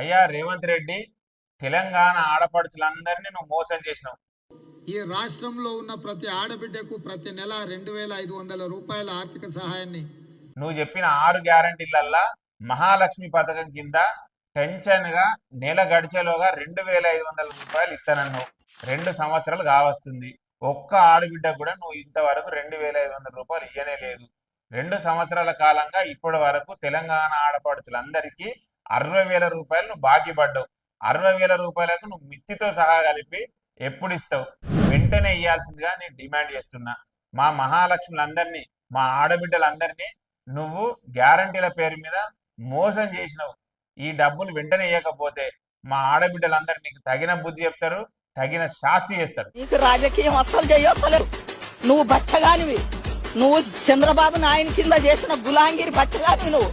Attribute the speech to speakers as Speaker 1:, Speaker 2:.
Speaker 1: అయ్యా రేవంత్ రెడ్డి తెలంగాణ ఆడపడుచులందరినీ నువ్వు మోసం చేసినావు.
Speaker 2: ఈ రాష్ట్రంలో ఉన్న ప్రతి ఆడబిడ్డకు ప్రతి నెల రెండు వేల ఐదు వందల రూపాయల ఆర్థిక సహాయాన్ని.
Speaker 1: నువ్వు చెప్పిన ఆరు గ్యారంటీలల్లా మహాలక్ష్మి పథకం కింద టెన్షన్గా నెల గడిచేలోగా రెండు వేల ఐదు వందల రూపాయలు ఇస్తానన్నావు రెండు సంవత్సరాలు కావస్తుంది. ఒక్క ఆడబిడ్డ కూడా నువ్వు ఇంతవరకు రెండు వేల ఐదు వందల రూపాయలు ఇయ్యనే లేదు. రెండు సంవత్సరాల కాలంగా ఇప్పటి వరకు తెలంగాణ ఆడపడుచులందరికీ అరవై వేల రూపాయలు నువ్వు బాకీ పడ్డావు. అరవై వేల రూపాయలకు నువ్వు మిత్తితో సహా కలిపి ఎప్పుడు ఇస్తావు? వెంటనే ఇవ్వాల్సిందిగా నేను డిమాండ్ చేస్తున్నా. మా మహాలక్ష్ములందరినీ మా ఆడబిడ్డలందరినీ నువ్వు గ్యారంటీల పేరు మీద మోసం చేసినావు. ఈ డబ్బులు వెంటనే ఇవ్వకపోతే మా ఆడబిడ్డలందరూ నీకు తగిన బుద్ధి చెప్తారు తగిన శాస్తి చేస్తారు.
Speaker 3: నీకు రాజకీయం అస్సలు చేయలేదు నువ్వు బచ్చగానివి. నువ్వు చంద్రబాబు నాయన కింద చేసిన గులాంగిరి బచ్చగానివి నువ్వు.